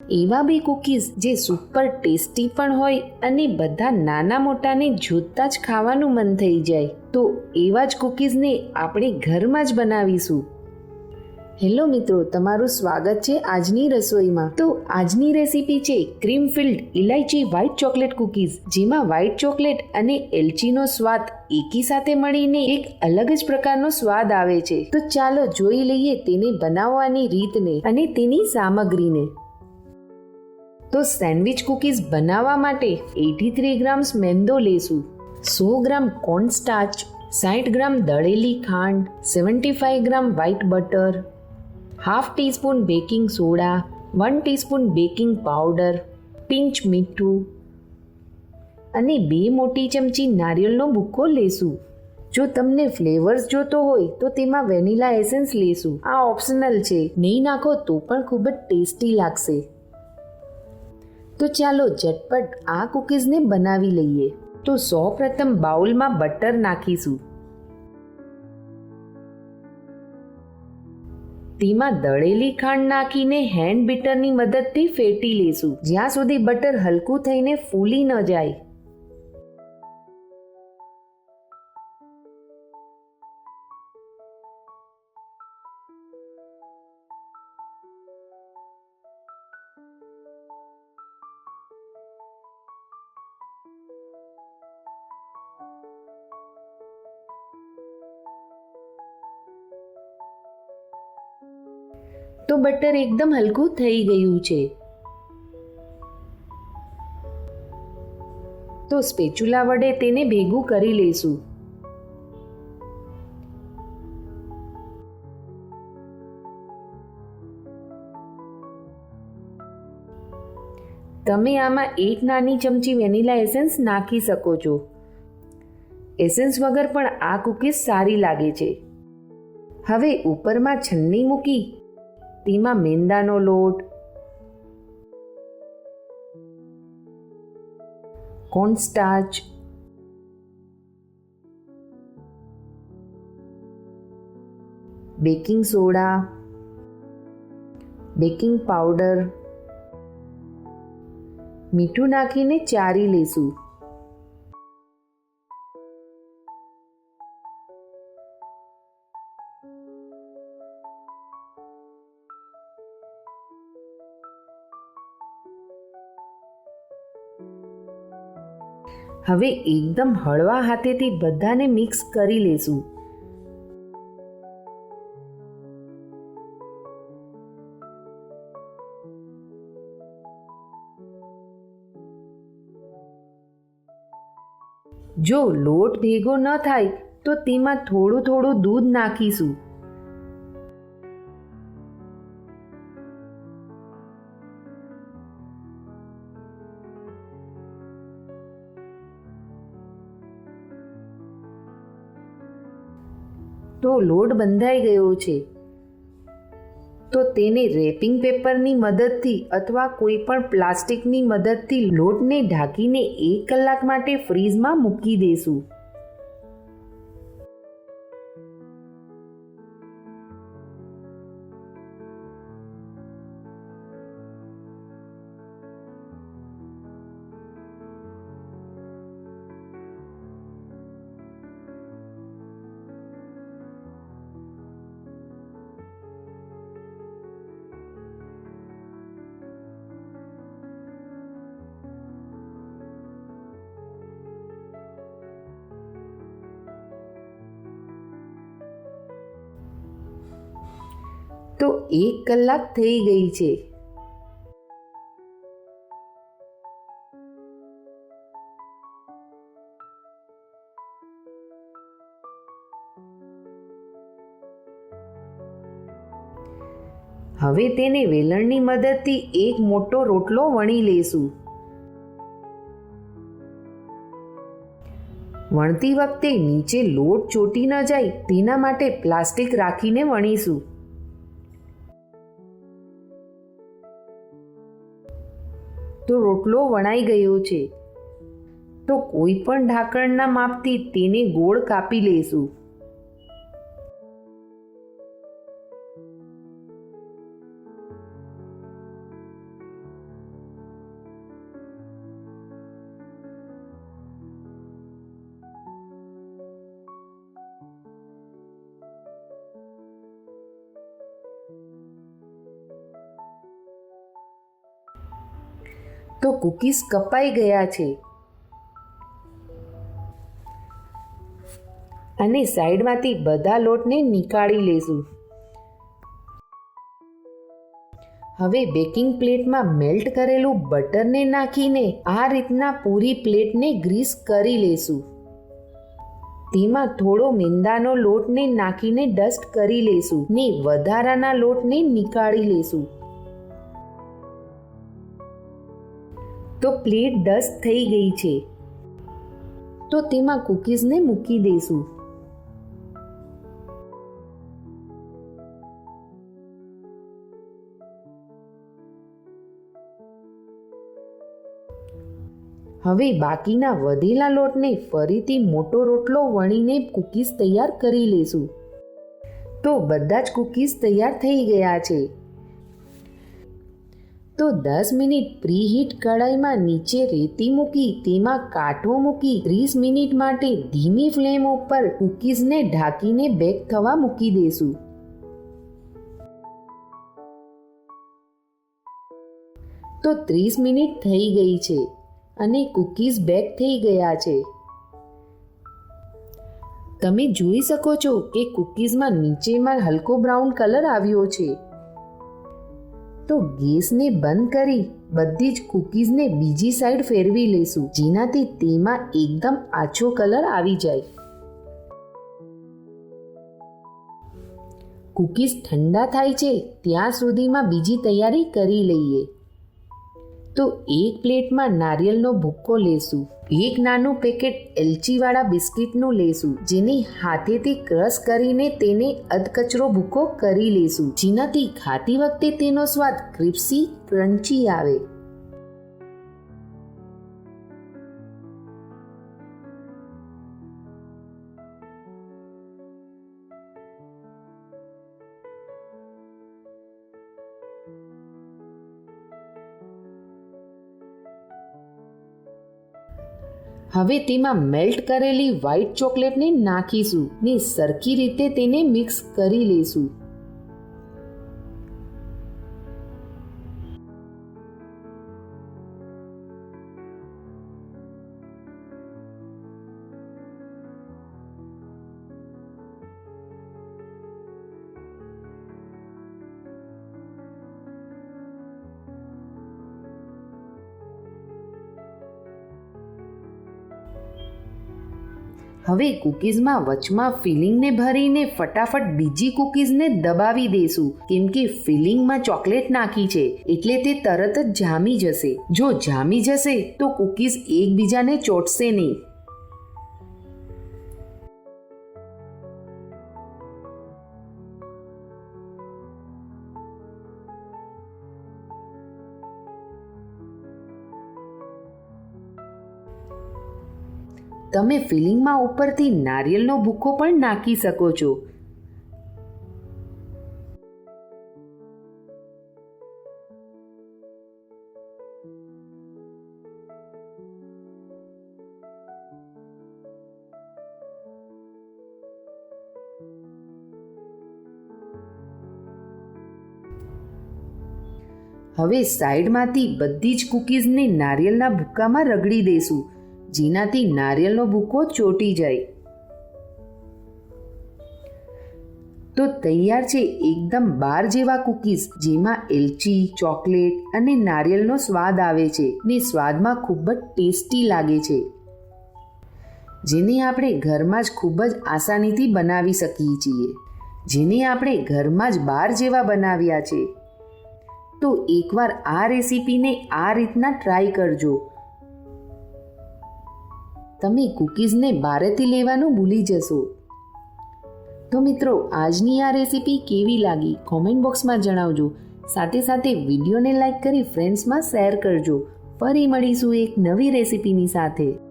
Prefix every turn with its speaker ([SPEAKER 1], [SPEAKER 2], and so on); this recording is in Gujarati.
[SPEAKER 1] એવા બી કૂકીઝ જે સુપર ટેસ્ટી પણ હોય અને બધા નાના મોટાને જોતા જ ખાવાનું મન થઈ જાય. તો એવા જ કૂકીઝને આપણે ઘરમાં જ બનાવીશું. હેલો મિત્રો, તમારું સ્વાગત છે આજની રસોઈમાં. તો આજની રેસીપી છે cream filled elaichi white chocolate cookies જેમાં વ્હાઇટ ચોકલેટ અને એલચીનો સ્વાદ એકી સાથે મળીને એક અલગ જ પ્રકારનો સ્વાદ આવે છે. તો ચાલો જોઈ લઈએ તેને બનાવવાની રીતને અને તેની સામગ્રીને. તો સેન્ડવિચ કૂકીઝ બનાવવા માટે એટી થ્રી ગ્રામ્સ મેંદો લેશું. સો ગ્રામ કોર્નસ્ટાર્ચ સાઠ ગ્રામ દળેલી ખાંડ, seventy five gram white butter, half teaspoon baking soda, one teaspoon baking powder, pinch મીઠું અને બે મોટી ચમચી નારિયેળનો ભૂકો લેશું. જો તમને ફ્લેવર્સ જોતો હોય તો તેમાં વેનીલા એસેન્સ લેશું. આ ઓપ્શનલ છે. નહીં નાખો તો પણ ખૂબ જ ટેસ્ટી લાગશે. તો ચાલો ઝટપટ આ કૂકીઝને બનાવી લઈએ. તો સૌ પ્રથમ બાઉલમાં બટર નાખીશું. તેમાં દળેલી ખાંડ નાખીને હેન્ડ બીટરની મદદથી ફેટી લેશું. જ્યાં સુધી બટર હલકું થઈને ફૂલી ન જાય. તો બટર એકદમ હલકું થઈ ગયું છે. તો સ્પેચુલા વડે તેને ભેગું કરી લેશું. તમે આમાં એક નાની ચમચી વેનીલા એસેન્સ નાખી શકો છો. એસેન્સ વગર પણ આ કૂકીઝ સારી લાગે છે. હવે ઉપરમાં છન્ની મૂકી તેમાં મેંદાનો લોટ cornstarch baking soda baking powder. મીઠું નાખીને ચારી લેશું. હવે એકદમ હળવા હાથેથી બધાને મિક્સ કરી લેશું. જો લોટ ભેગો ન થાય, તો તેમાં થોડું થોડું દૂધ નાખીશું. તો લોટ બંધાઈ ગયો છે. તો તેને રેપિંગ પેપરની મદદથી અથવા કોઈ પણ પ્લાસ્ટિકની મદદથી લોટને ઢાંકીને એક કલાક માટે ફ્રીઝમાં મૂકી દેશું. એક કલાક થઈ ગઈ છે. હવે તેને વેલણની મદદથી એક મોટો રોટલો વણી લેશું. વણતી વખતે નીચે લોટ ચોટી ન જાય તેના માટે પ્લાસ્ટિક રાખીને વણીશું. તો રોટલો વણાઈ ગયો છે. તો કોઈ પણ ઢાંકણના માપથી તેને ગોળ કાપી લેશું. તો કૂકીઝ કપાઈ ગયા છે. અને સાઈડમાંથી બધા લોટને નીકાળી લેશું. હવે બેકિંગ પ્લેટમાં મેલ્ટ કરેલું બટરને નાખીને આ રીતના પૂરી પ્લેટને ગ્રીસ કરી લેશું. તેમાં થોડો મેંદાનો લોટને નાખીને ડસ્ટ કરી લેશું ને વધારાના લોટને નીકાળી લેશું. તો પ્લેટ ડસ્ટ થઈ ગઈ છે. તો તેમાં કૂકીઝને મૂકી દઈશું. હવે બાકીના વધેલા લોટને ફરીથી મોટો રોટલો વણીને કૂકીઝ તૈયાર કરી લેશું તો બધા જ કૂકીઝ તૈયાર થઈ ગયા છે. તો દસ મિનિટ પ્રીહીટ કઢાઈમાં નીચે રેતી મૂકી, તેમાં કાઠો મૂકી, ત્રીસ મિનિટ માટે ધીમી ફ્લેમ ઉપર કૂકીઝને ઢાંકીને બેક થવા મૂકી દેશું. તો ત્રીસ મિનિટ થઈ ગઈ છે અને કૂકીઝ બેક થઈ ગયા છે. તમે જોઈ શકો છો કે કૂકીઝમાં નીચેમાં હલકો બ્રાઉન કલર આવ્યો છે. તો ગેસને બંધ કરી બધી જ કૂકીઝને બીજી સાઈડ ફેરવી લેશું જેનાથી તેમાં એકદમ આછો કલર આવી જાય. કૂકીઝ ઠંડા થાય છે, ત્યાં સુધીમાં બીજી તૈયારી કરી લઈએ. તો એક પ્લેટમાં નારિયેળનો ભૂક્કો લેશું. એક નાનું પેકેટ એલચીવાળા બિસ્કિટનું લેશું, જેને હાથેથી ક્રશ કરીને તેને અધકચરો ભૂક્કો કરી લેશું. જેનાથી ખાતી વખતે તેનો સ્વાદ ક્રિપ્સી ક્રન્ચી આવે. હવે તેમાં મેલ્ટ કરેલી વ્હાઈટ ચોકલેટને નાખીશું ને સરખી રીતે તેને મિક્સ કરી લેશું હવે કૂકીઝમાં વચમાં ફિલિંગને ભરીને ફટાફટ બીજી કૂકીઝને દબાવી દેશું. કેમ કે ફિલિંગમાં ચોકલેટ નાખી છે, એટલે તે તરત જ જામી જશે. જો જામી જશે, તો કૂકીઝ એકબીજાને ચોટશે નહીં. તમે ફિલિંગમાં ઉપરથી નારિયેળનો ભૂકો પણ નાખી શકો છો. હવે સાઈડમાંથી બધી જ કૂકીઝને નારિયેળના ભૂક્કામાં રગડી દેશું જેનાથી નારિયેળનો ભૂકો ચોટી જાય. તો તૈયાર છે એકદમ બાર જેવા કૂકીઝ, જેમાં એલચી, ચોકલેટ અને નારિયેળનો સ્વાદ આવે છે ને સ્વાદમાં ખૂબ જ ટેસ્ટી લાગે છે. જેને આપણે ઘરમાં જ ખૂબ જ આસાનીથી બનાવી શકીએ છીએ. જેને આપણે ઘરમાં જ બાર જેવા બનાવ્યા છે. તો એકવાર આ રેસીપીને આ રીતના ટ્રાય કરજો. તમે કૂકીઝને બારેથી લેવાનું ભૂલી જશો. તો મિત્રો, આજની આ રેસીપી કેવી લાગી કોમેન્ટ બોક્સમાં જણાવજો. સાથે સાથે વિડીયોને લાઈક કરી ફ્રેન્ડ્સમાં શેર કરજો. ફરી મળીશું એક નવી રેસીપીની સાથે.